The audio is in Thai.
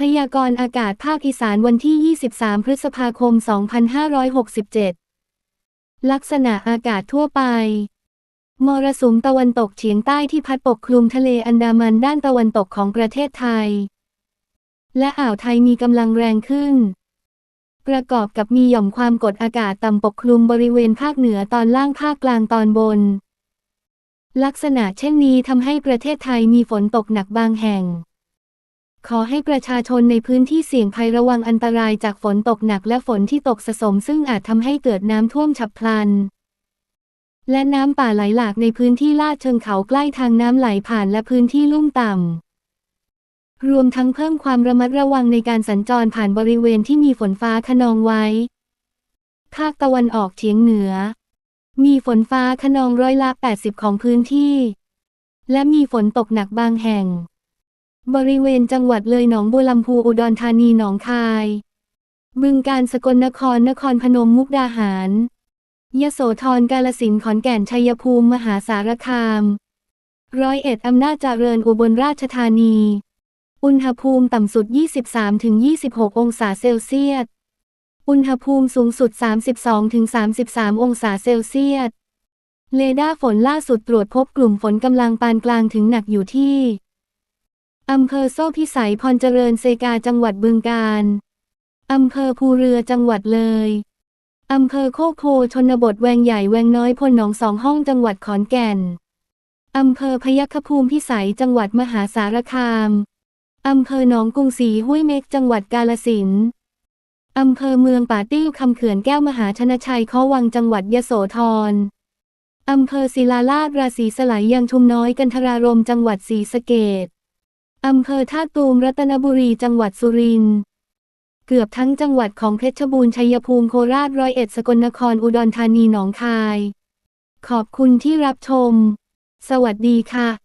พยากรณ์อากาศภาคอีสานวันที่ 23 พฤษภาคม 2567 ลักษณะอากาศทั่วไป มรสุมตะวันตกเฉียงใต้ที่พัดปกคลุมทะเลอันดามันด้านตะวันตกของประเทศไทย และอ่าวไทยมีกำลังแรงขึ้น ประกอบกับมีหย่อมความกดอากาศต่ำปกคลุมบริเวณภาคเหนือตอนล่างภาคกลางตอนบน ลักษณะเช่นนี้ทำให้ประเทศไทยมีฝนตกหนักบางแห่ง ขอให้ประชาชนในพื้นที่เสี่ยงภัยระวังอันตรายจากฝนตกหนักและฝนที่ตกสะสม ซึ่งอาจทำให้เกิดน้ำท่วมฉับพลัน และน้ำป่าไหลหลากในพื้นที่ลาดเชิงเขาใกล้ทางน้ำไหลผ่านและพื้นที่ลุ่มต่ำ รวมทั้งเพิ่มความระมัดระวังในการสัญจรผ่านบริเวณที่มีฝนฟ้าขนองไว้ ภาคตะวันออกเฉียงเหนือ มีฝนฟ้าขนองร้อยละ 80 ของพื้นที่ และมีฝนตกหนักบางแห่ง บริเวณจังหวัดเลยหนองบัวลำพูอุดรธานีหนองคาย บึงการสกลนครนครพนมมุกดาหาร ยโสธรกาลสินขอนแก่นชัยภูมิมหาสารคาม ร้อยเอ็ดอำนาจเจริญอุบลราชธานี อุณหภูมิต่ำสุด 23-26 องศาเซลเซียส อุณหภูมิสูงสุด 32-33 องศาเซลเซียส เรดาร์ฝนล่าสุดตรวจพบกลุ่มฝนกำลังปานกลางถึงหนักอยู่ที่ อำเภอโซ่พิสัยพรเจริญเซกาจังหวัดบึงกาฬอำเภอภูเรือจังหวัดเลย อำเภอโคกโพชนบทแวงใหญ่แวงน้อยพลหนองสองห้องจังหวัดขอนแก่น อำเภอพยัคฆภูมิพิสัยจังหวัดมหาสารคาม อำเภอหนองกรุงศรีห้วยเม็กจังหวัดกาลสินอำเภอเมืองป่าติ้วคำเขื่อนแก้วมหาชนชัยข้อวังจังหวัดยโสธร อำเภอศิลาลาดราศีสลายยังชุมน้อยกันทรารมจังหวัดศรีสะเกด อำเภอท่าตูมรัตนบุรีจังหวัดสุรินทร์เกือบทั้งจังหวัดของเพชรบูรณ์ชัยภูมิโคราชร้อยเอ็ดสกลนครอุดรธานีหนองคาย ขอบคุณที่รับชม สวัสดีค่ะ